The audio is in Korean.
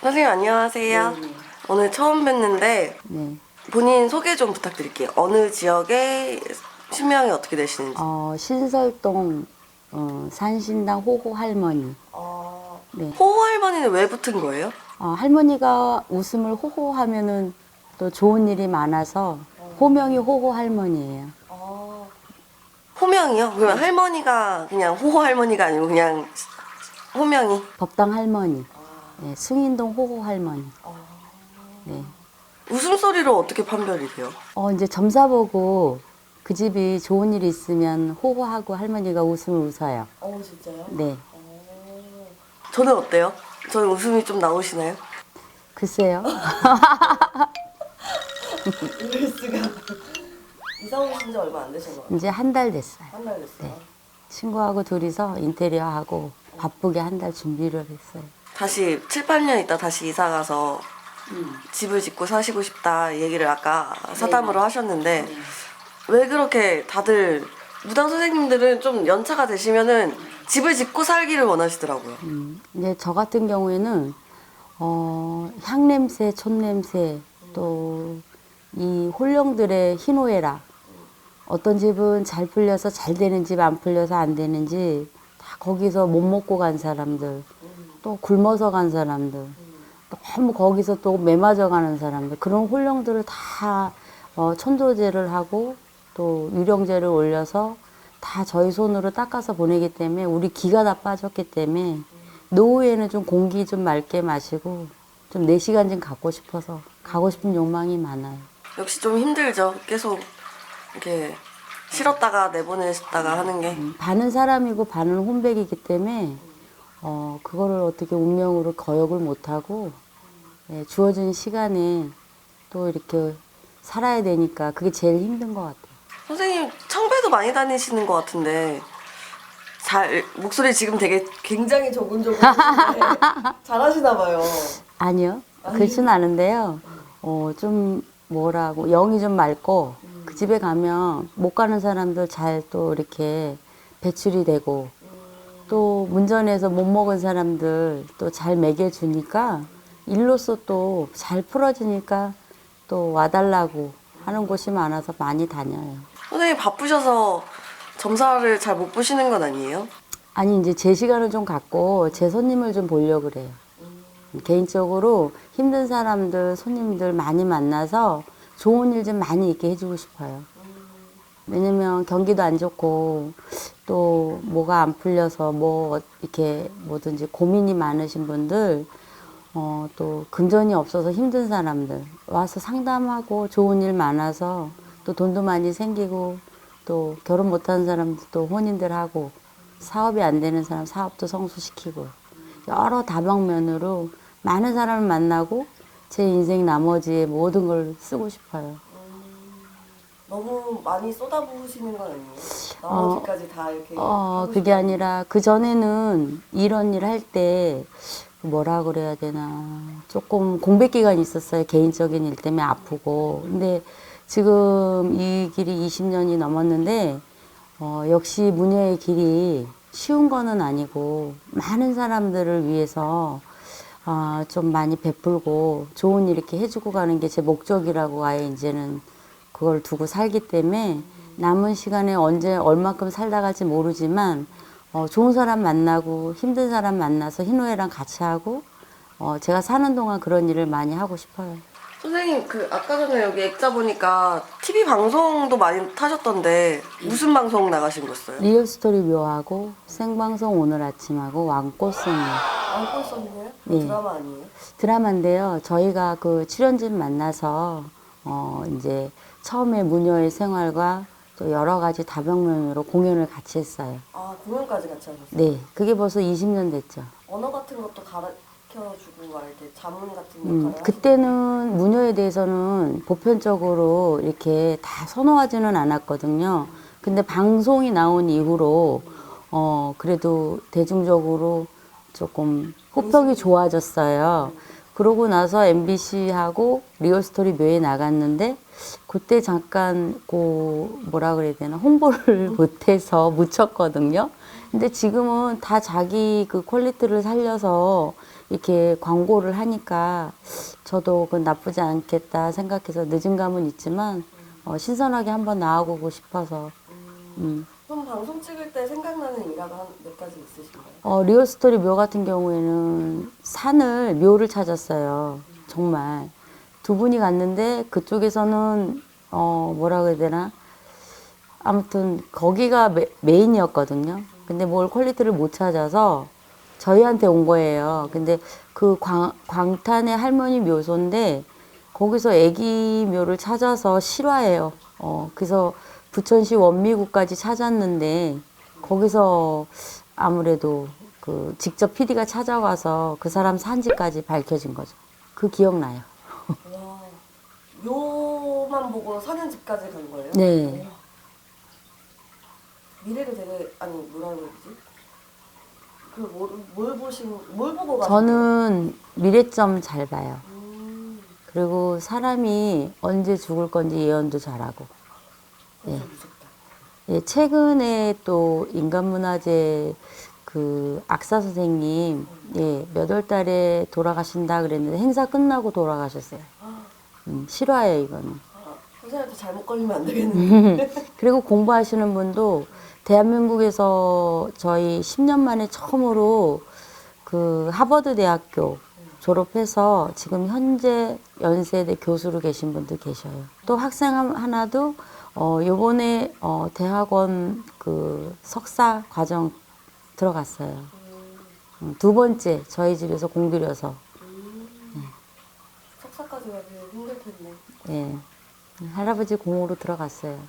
선생님 안녕하세요. 오늘 처음 뵀는데 네. 본인 소개 좀 부탁드릴게요. 어느 지역에 신명이 어떻게 되시는지. 어, 신설동 어, 산신당 호호 할머니. 어... 네. 호호 할머니는 왜 붙은 거예요? 어, 할머니가 웃음을 호호하면은 또 좋은 일이 많아서 호명이 호호 할머니예요. 어... 호명이요? 그러면 할머니가 그냥 호호 할머니가 아니고 그냥 호명이? 법당 할머니. 네, 승인동 호호 할머니. 네. 웃음소리로 어떻게 판별이 돼요? 어, 이제 점사 보고 그 집이 좋은 일이 있으면 호호하고 할머니가 웃음을 웃어요. 어 진짜요? 네. 저는 어때요? 저는 웃음이 좀 나오시나요? 글쎄요. 이럴 수가. 이사 오신 지 얼마 안 되셨나요? 이제 한 달 됐어요. 한 달 됐어요. 친구하고 둘이서 인테리어 하고 바쁘게 한 달 준비를 했어요. 다시 7, 8년 있다 다시 이사 가서 집을 짓고 사시고 싶다 얘기를 아까 사담으로 하셨는데 왜 그렇게 다들 무당 선생님들은 좀 연차가 되시면은 집을 짓고 살기를 원하시더라고요. 음, 이제 저 같은 경우에는 어, 향 냄새, 촌 냄새, 또 이 홀령들의 희노애락 어떤 집은 잘 풀려서 잘 되는 집, 안 풀려서 안 되는지 다 거기서 못 먹고 간 사람들, 또 굶어서 간 사람들, 너무 거기서 또 매맞아 가는 사람들 그런 홀령들을 다 어, 천도제를 하고 또 유령제를 올려서 다 저희 손으로 닦아서 보내기 때문에 우리 기가 다 빠졌기 때문에 노후에는 좀 공기 좀 맑게 마시고 좀내 시간 좀 갖고 싶어서 가고 싶은 욕망이 많아요. 역시 좀 힘들죠. 계속 이렇게 싫었다가 내보냈다가 하는 게. 음, 반은 사람이고 반은 혼백이기 때문에 어 그거를 어떻게 운명으로 거역을 못하고 예, 주어진 시간에 또 이렇게 살아야 되니까 그게 제일 힘든 것 같아요. 선생님 청배도 많이 다니시는 것 같은데 잘 목소리 지금 되게 굉장히 조근조근 잘하시나 봐요. 아니요. 그렇진 않은데요. 어, 좀 뭐라고, 영이 좀 맑고, 그 집에 가면 못 가는 사람들 잘 또 이렇게 배출이 되고, 또 문전에서 못 먹은 사람들 또 잘 먹여주니까, 일로서 또 잘 풀어지니까 또 와달라고 하는 곳이 많아서 많이 다녀요. 선생님 바쁘셔서 점사를 잘 못 보시는 건 아니에요? 아니 이제 제 시간을 좀 갖고 제 손님을 좀 보려고 그래요. 개인적으로 힘든 사람들, 손님들 많이 만나서 좋은 일 좀 많이 있게 해주고 싶어요. 왜냐면 경기도 안 좋고 또 뭐가 안 풀려서 뭐 이렇게 뭐든지 고민이 많으신 분들 어, 또 금전이 없어서 힘든 사람들 와서 상담하고 좋은 일 많아서 또 돈도 많이 생기고 또 결혼 못한 사람들도 혼인들 하고 사업이 안 되는 사람 사업도 성수시키고 여러 다방면으로 많은 사람을 만나고 제 인생 나머지의 모든 걸 쓰고 싶어요. 너무 많이 쏟아부으시는 건 아니에요? 나머지까지 다 이렇게 어, 그게 아니라 그 전에는 이런 일 할 때 뭐라 그래야 되나 조금 공백 기간이 있었어요. 개인적인 일 때문에 아프고. 근데 지금 이 길이 20년이 넘었는데 어, 역시 무녀의 길이 쉬운 거는 아니고 많은 사람들을 위해서 아, 좀 많이 베풀고 좋은 일 이렇게 해주고 가는 게 제 목적이라고 아예 이제는 그걸 두고 살기 때문에 남은 시간에 언제 얼마큼 살다 갈지 모르지만 어, 좋은 사람 만나고 힘든 사람 만나서 희노애랑 같이 하고 어, 제가 사는 동안 그런 일을 많이 하고 싶어요. 선생님 그 아까 전에 여기 액자 보니까 TV 방송도 많이 타셨던데 무슨 방송 나가신 거였어요? 리얼 스토리 묘하고 생방송 오늘 아침하고 왕꽃송이 안골 썼네요? 네. 드라마 아니에요? 드라마인데요. 저희가 그 출연진 만나서 어 이제 처음에 무녀의 생활과 또 여러 가지 다방면으로 공연을 같이 했어요. 아 공연까지 같이 하셨어요? 네, 그게 벌써 20년 됐죠. 언어 같은 것도 가르쳐주고 막 이렇게 자문 같은 음, 역할을 그때는 무녀에 대해서는 보편적으로 이렇게 다 선호하지는 않았거든요. 근데 방송이 나온 이후로 어 그래도 대중적으로 조금 호평이 좋아졌어요. 그러고 나서 MBC하고 리얼스토리 묘에 나갔는데 그때 잠깐 그 뭐라 그래야 되나 홍보를 못해서 묻혔거든요. 근데 지금은 다 자기 그 퀄리티를 살려서 이렇게 광고를 하니까 저도 그 나쁘지 않겠다 생각해서 늦은 감은 있지만 어, 신선하게 한번 나와보고 싶어서 음. 그럼 방송 찍을 때 생각나는 한몇 가지 있으신가요? 어, 리얼스토리 묘 같은 경우에는 산을 묘를 찾았어요. 정말 두 분이 갔는데 그쪽에서는 어, 뭐라 그래야 되나 아무튼 거기가 메, 메인이었거든요. 근데 뭘 퀄리티를 못 찾아서 저희한테 온 거예요. 근데 그 광, 광탄의 할머니 묘소인데 거기서 애기 묘를 찾아서 실화예요. 어, 그래서 부천시 원미구까지 찾았는데 거기서 아무래도 그 직접 PD가 찾아와서 그 사람 산지까지 밝혀진 거죠. 그 기억나요. 와, 묘만 보고 사는 집까지 간 거예요? 네. 와. 미래를 되게 아니 뭐라 그러지? 그뭘 뭘 보신 뭘 보고 거예요? 저는 미래점 잘 봐요. 음, 그리고 사람이 언제 죽을 건지 예언도 잘하고. 네. 좀 무섭다. 예, 최근에 또 인간문화재 그 악사 선생님 예, 몇 월 달에 돌아가신다 그랬는데 행사 끝나고 돌아가셨어요. 아, 음, 실화예요, 이거는. 아, 선생님한테 잘못 걸리면 안 되겠네. 그리고 공부하시는 분도 대한민국에서 저희 10년 만에 처음으로 그 하버드 대학교 졸업해서 지금 현재 연세대 교수로 계신 분도 계셔요. 또 학생 한- 하나도 어 요번에 어 대학원 그 석사 과정 들어갔어요. 음, 두 번째 저희 집에서 공들여서 석사까지 가기 힘들 텐데. 예 할아버지 공으로 들어갔어요.